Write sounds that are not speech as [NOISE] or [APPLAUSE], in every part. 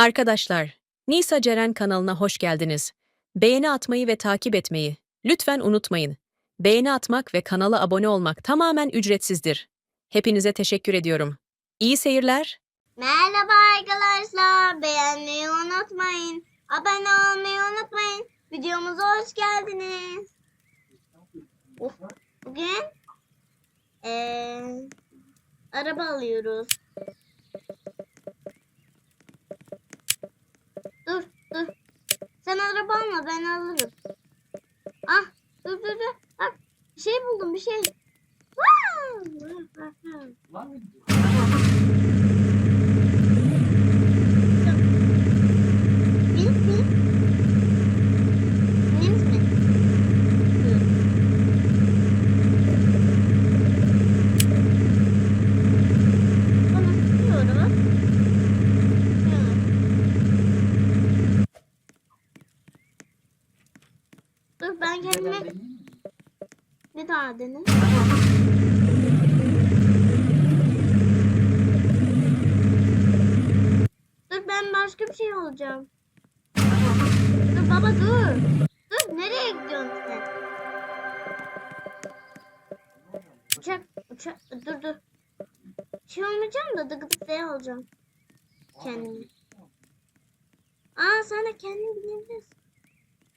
Arkadaşlar, Nisa Ceren kanalına hoş geldiniz. Beğeni atmayı ve takip etmeyi lütfen unutmayın. Beğeni atmak ve kanala abone olmak tamamen ücretsizdir. Hepinize teşekkür ediyorum. İyi seyirler. Merhaba arkadaşlar. Beğenmeyi unutmayın. Abone olmayı unutmayın. Videomuza hoş geldiniz. Bugün eee, araba alıyoruz. Dur dur. Sen araba alma ben alırım. Ah dur dur dur. Bak bir şey buldum bir şey. Vaa! Bin bin. Biniz mi? Dur. Bana sıkıyorum. Dur ben kendime bir daha dene. Dur ben başka bir şey olacağım. Dur baba dur. Dur nereye gidiyorsun sen? Uçak uçak dur dur. Şey olmayacağım da dıgıdık diye alacağım. Kendimi. Aa sen de kendin binebilirsin.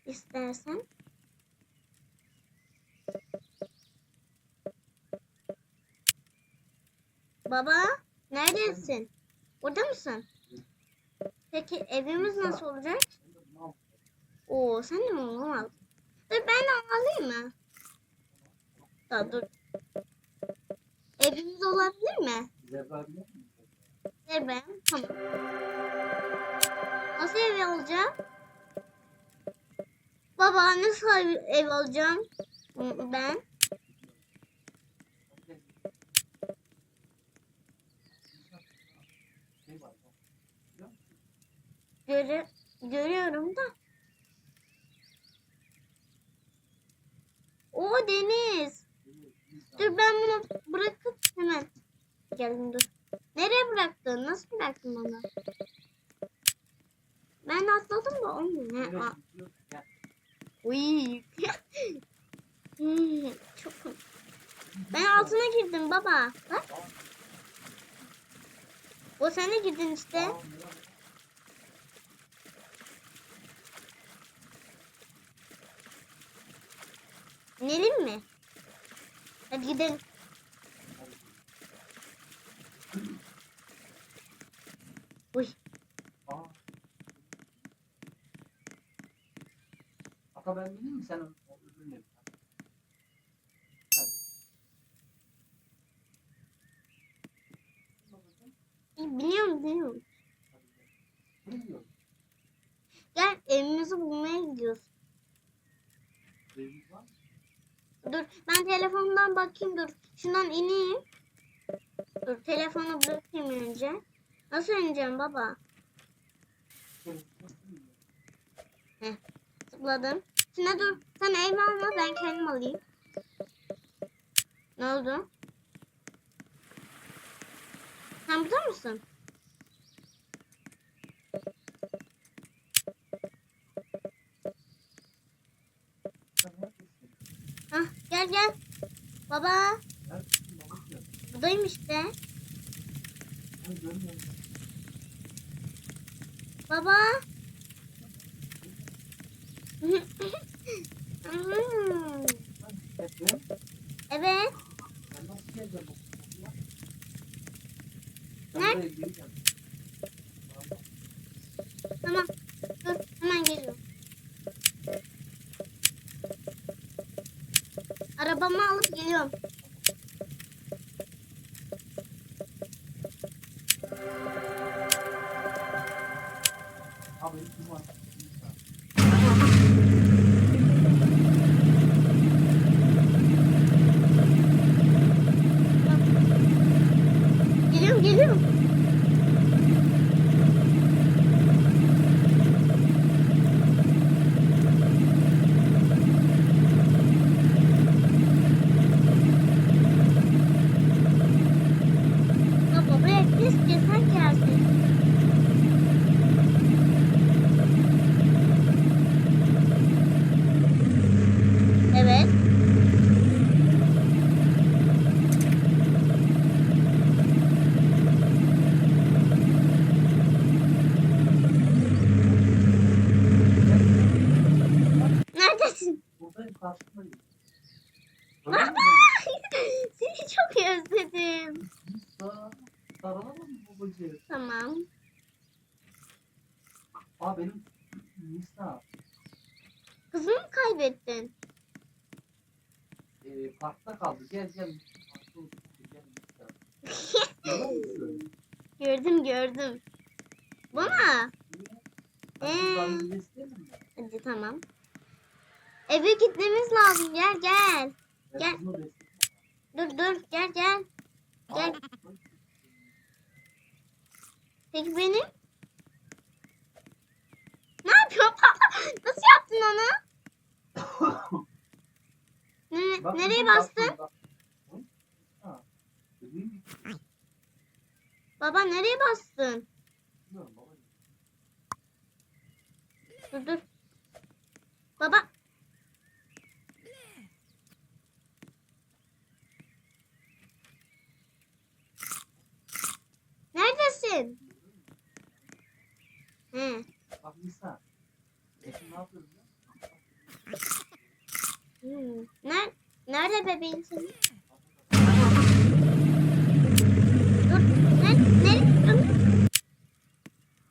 İstersen. Baba neredesin? Orada mısın? Peki evimiz nasıl olacak? Oo sen de mi al? Dur ben de alayım mı? Daha dur. Evimiz olabilir mi? Ver ben. Tamam. Nasıl ev alacağım? Baba nasıl ev, alacağım? Ben. Görü görüyorum da. O deniz. Dur ben bunu bırakıp hemen geldim dur. Nereye bıraktın? Nasıl bıraktın bana? Ben atladım da olmuyor. Ne? Uy. Hmm, [LAUGHS] Çok Ben altına girdim baba. Bak. O de girdin işte. İnelim mi? Hadi gidelim. Uy. Ata ben bileyim mi sen o o öbürünü? Biliyorum biliyorum. Ne? Gel evimizi bulmaya gidiyoruz. Evimiz var mı? Dur ben telefondan bakayım dur. Şundan ineyim. Dur telefonu bırakayım önce. Nasıl ineceğim baba? Heh, tıkladım. Şimdi dur. Sen ev alma ben kendim alayım. Ne oldu? Sen burada mısın? Hah gel gel. Baba buradayım işte. Ben görmüyorum. Baba. Evet. Ben 好的情。Baba! Seni çok özledim. Sarılalım mı babacığım? Tamam. Aa benim Nisa. Kızımı mı kaybettin? E, parkta kaldı. Gel gel. Parkta otur. Gel Nisa. [LAUGHS] Görüyor musun? Gördüm gördüm. Bana. Hadi Ee? Hadi tamam. Eve gitmemiz lazım. Gel gel. Gel. Dur dur gel gel. Gel. Peki benim? Ne yapıyorsun? [LAUGHS] Nasıl yaptın onu? Nere- Bak, nereye bastın? bak. Baba nereye bastın? Dur dur. Baba. Neredesin? He. Bak ne yapıyor biliyor musun? Hmm. Ner Nerede bebeğin senin? Dur. Ne? Dur.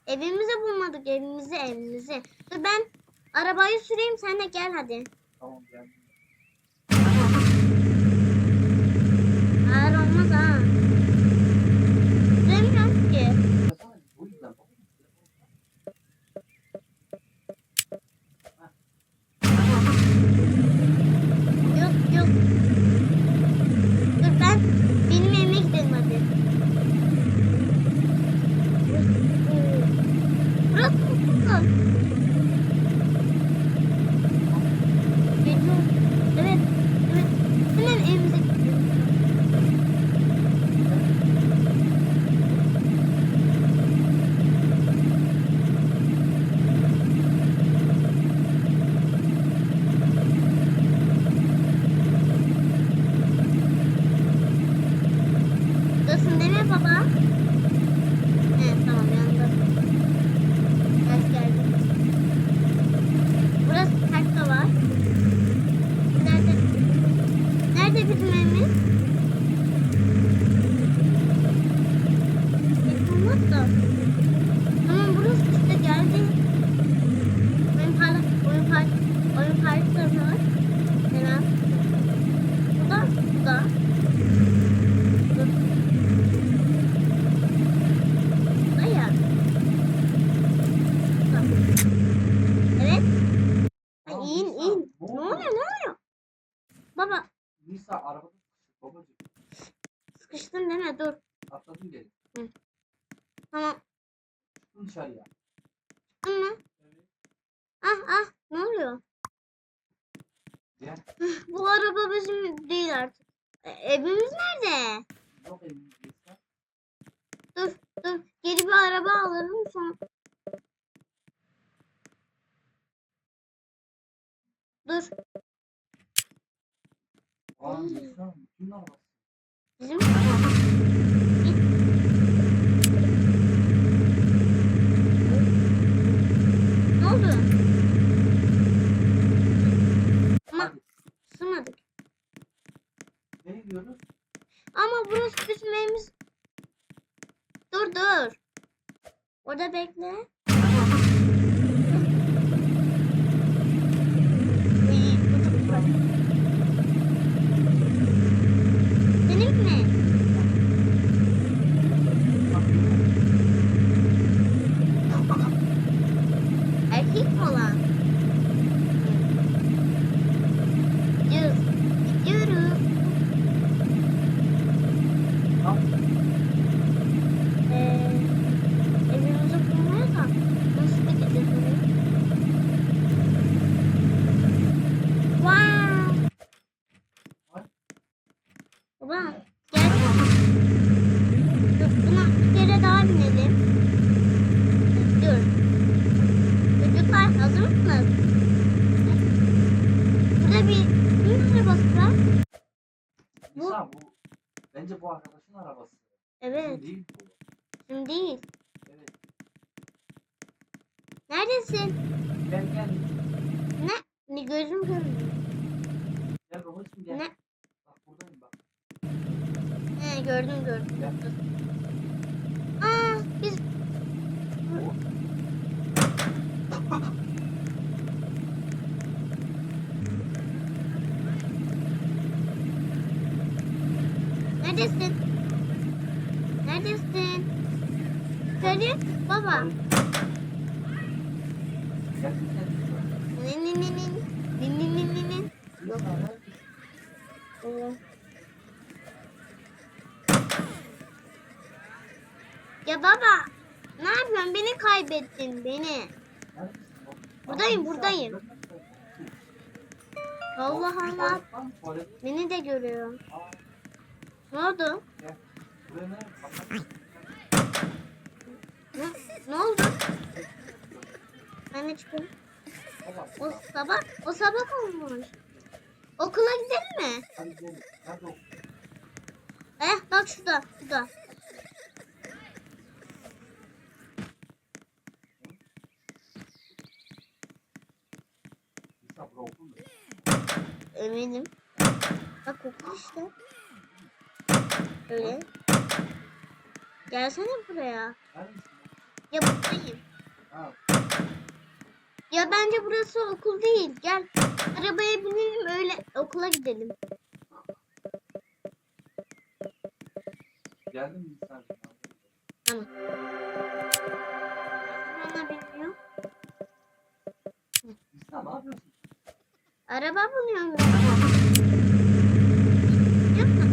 Evimizi bulmadık. Evimizi evimizi. Dur ben arabayı süreyim sen de gel hadi. Tamam geldim. Dışarıya. Evet. Ah ah ne oluyor? Gel. Bu araba bizim değil artık. E, evimiz nerede? Yok Nisa. Dur dur. Geri bir araba alırım sonra. Dur. Aa arabası? Bizim Ne oldu? Ama Hadi. sığmadık. Nereye gidiyoruz? Ama burası bizim evimiz. Dur dur. Orada bekle. Uy, bu çok güzel. Senin mi? Erkek mi olan? Gidiyoruz. Gidiyoruz. Tamam. Ee, evimizi bulmaya da nasıl gideceğiz oraya? Wow. Ay. Baba gel. Dur buna bir kere daha binelim. Dur. Çocuklar hazır mısınız? Burada bir kimin arabası var? Bu- Nisa bu. Bence bu arkadaşın arabası. Evet. Bizim Değil bu. Şimdi değil. Evet. Neredesin? Gel gel. Ne gözüm görmüyor. gel. Ne? Bak buradayım bak. He gördüm gördüm. Gel. Aa biz Neredesin? Neredesin? Söyle baba. Gel gel. Nin nin nin nin. Nin. Ya baba, ne yapıyorsun? Beni kaybettin, beni. Buradayım, buradayım. Allah Allah. Beni de görüyor. Ne oldu? Ne, ne oldu? Ben de çıkıyorum. O sabah, o sabah olmuş. Okula gidelim mi? Hadi? Eh bak şurada, şurada. Eminim. Bak okul işte. Öyle. Gelsene buraya. Ya buradayım. Ha, Ya bence burası okul değil. Gel. Arabaya binelim öyle okula gidelim. geldin mi İsa? Tamam. Bana bilmiyor. İsa ne yapıyorsun? Araba buluyorum ben. Yapma.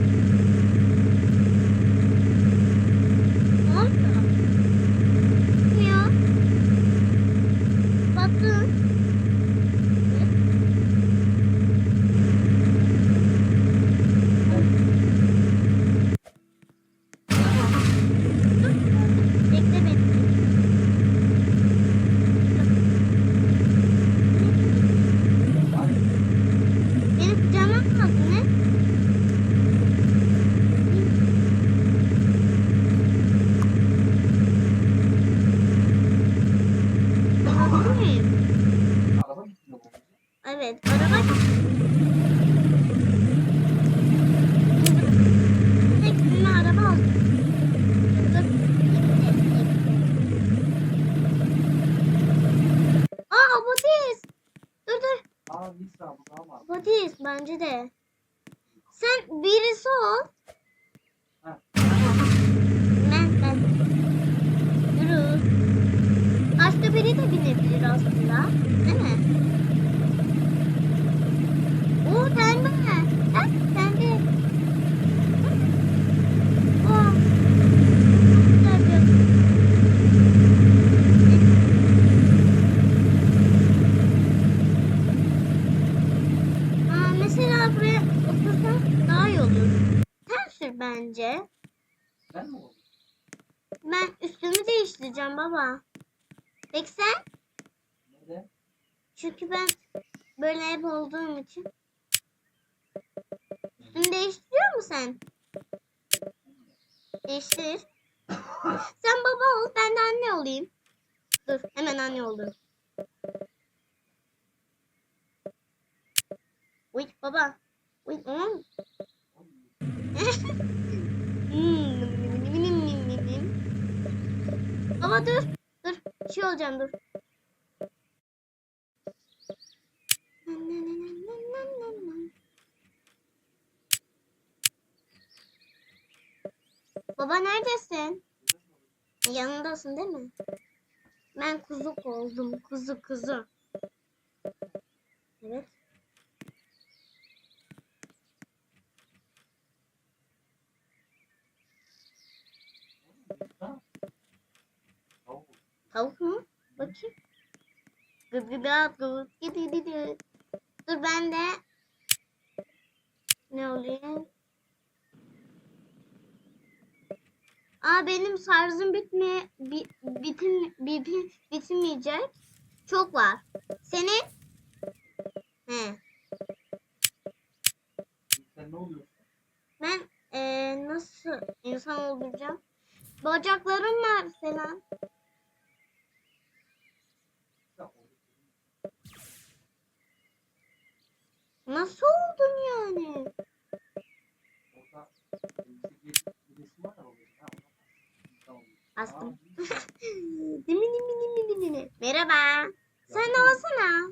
Ne oldu? Ya. Baktın. Bekle beni. Hadi. Beni kucağıma mı aldın ne? Alabilir miyim? Araba gitmiyor mu? Evet, araba Tek bir araba aldım. Dur. Aa, Budist. Dur dur. Aa Nisa bu daha var. Budist bence de. Sen birisi ol. Ha. Ben ben. Yürü. Başka biri de binebilir aslında. Değil mi? Oo sen de. Ha, sen de. Oo. Çok güzel bir- Aa, mesela buraya otursak daha iyi olur. Sen sür bence. Ben mi oldum? Ben üstümü değiştireceğim baba. Peki sen? Nerede? Çünkü ben böyle hep olduğum için. Üstünü değiştiriyor musun sen? Değiştir. sen baba ol, ben de anne olayım. Dur, hemen anne oldum. Uy baba. Uy, [LAUGHS] hmm. Baba dur. Dur. Bir şey olacağım dur. Baba neredesin? Yanındasın değil mi? Ben kuzuk oldum. Kuzu kuzu. Evet. Tavuk. Mu? Bakayım. Gıd gıdat gıd gıd gıd gıd. Dur ben de ne oluyor? Aa benim şarjım bitme bi, bitim bi, bi- bitimeyecek. Çok var. Senin? He. Sen ne oluyorsun? Ben eee, nasıl insan olacağım? Bacaklarım var falan. Nasıl oldun yani? Bastım. [LAUGHS] dimi dimi dimi dimi. Merhaba. Sen alsana.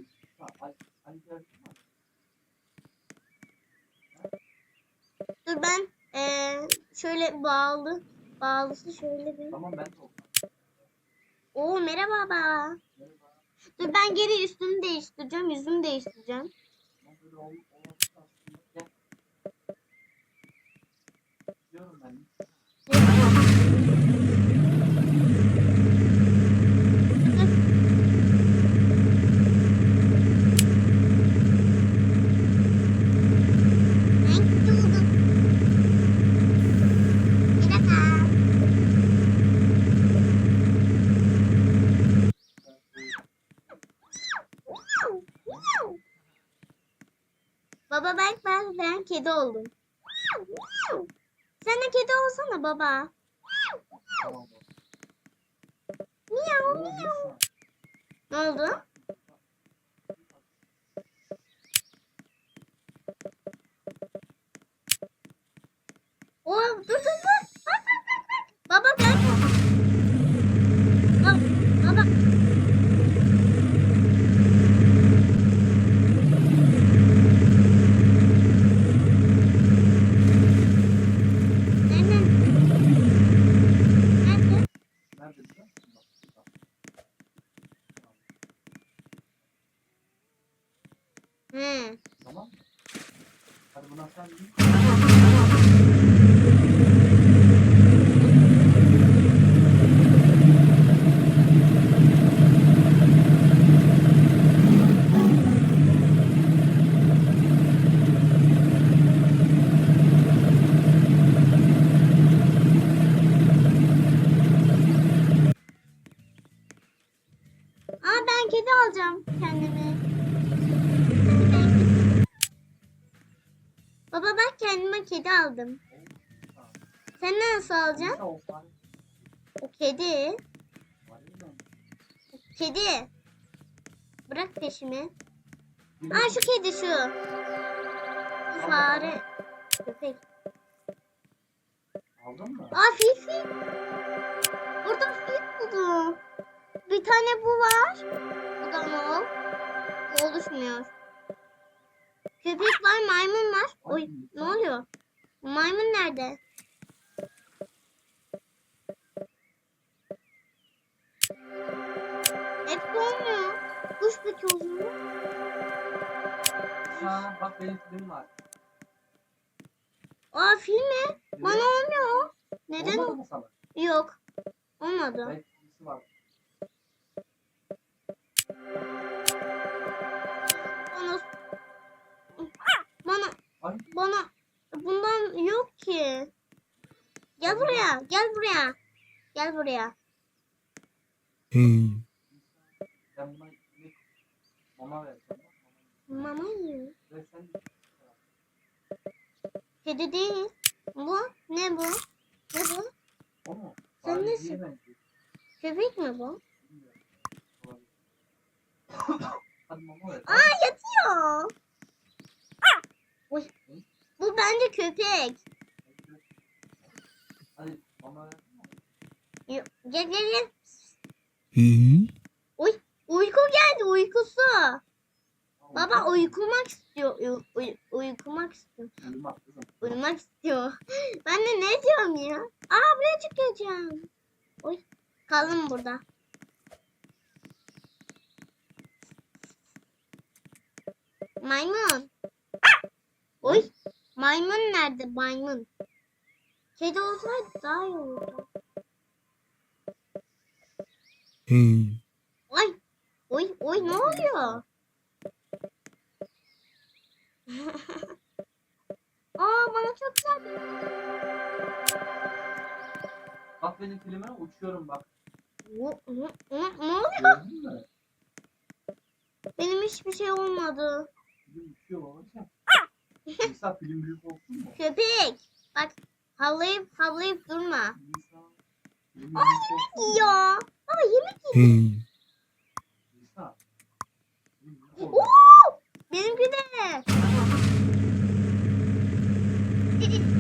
Dur ben ee, şöyle bağlı. Bağlısı şöyle bir. Tamam ben Oo merhaba baba. Merhaba. Dur ben geri üstümü değiştireceğim, yüzümü değiştireceğim. Ama böyle ol, olmadı aslında. Gel. Diyorum ben. Ben tutuldum. Bir dakika. Miau, miau. Baba bak ben, ben kedi oldum. Sen de kedi olsana baba. Miau. Nisa. Ne oldu? Oo, dur dur dur. Bak bak bak bak. Baba ben. Baba. Baba. Nerede? Nerede? Nerede biliyor musun? Bak, şurada. Tamam? Hadi buna sen nasıl alacaksın? O kedi. Kedi. Bırak peşimi. Aa şu kedi şu. Bu fare. Köpek. Aldın mı? Aa Fifi. Burada Fifi buldum. Bir tane bu var. Bu da mol. Bu oluşmuyor. Köpek var, maymun var. Oy ne oluyor? Maymun nerede? Bak benim film var. Aa fil mi? Bana olmuyor. Neden Olmadı mı sana? Yok. Olmadı. Belki birisi var. Bana bana Ay. bana bundan yok ki. Gel buraya. Gel buraya. Gel buraya. Ben buna bir mama vereceğim. bak, mama. Mama yiyor. Ve sen Kedi değil. Bu ne bu? Ne bu? Sen nesin? Köpek mi bu? Bilmiyorum. Olabilir. Hadi mama ver. Aa yatıyor. Oy. Bu bence köpek. Hadi mama ver. Yo- Gel gel gel. Uy, uyku geldi uykusu. Baba uykumak istiyor. Uy, uy, uykumak istiyor. Uyumak kızım. Uyumak istiyor. [LAUGHS] Ben de ne diyorum ya? Aa buraya çıkacağım. Oy kalın burada. Maymun. Oy maymun nerede maymun? Kedi olsaydı daha iyi olurdu. Oy oy oy ne oluyor? Aa bana çok güzel bir Bak benim filmime uçuyorum bak. Ne, ne, ne- ne oluyor? Gördün mü? Benim hiçbir şey olmadı. Film uçuyor babacığım. [LAUGHS] Nisa film büyük olsun mu? Köpek. Bak havlayıp havlayıp durma. Nisa. Film büyük olsun mu? Ya. Baba yemek ye. Nisa. Film büyük olsun. Oo! Benimki de. [LAUGHS]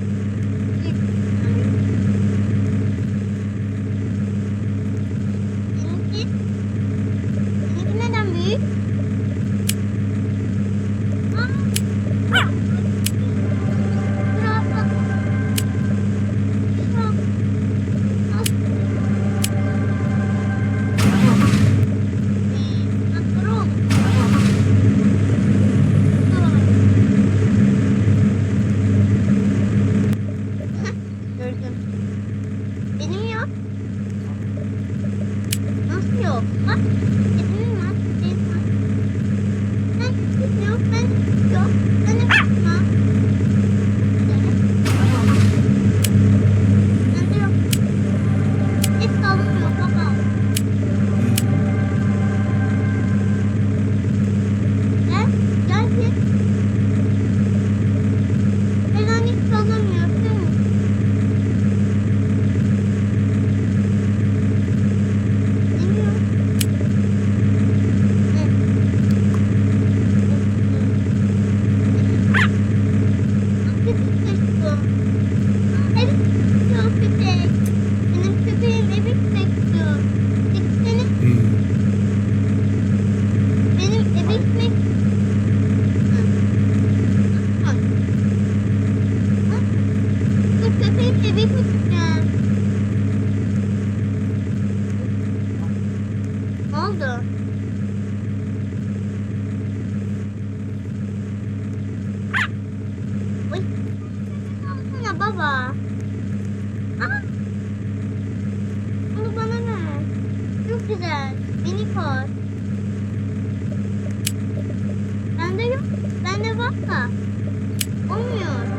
Bende yok. Bende var. Olmuyor.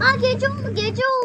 Aa gece oldu gece oldu.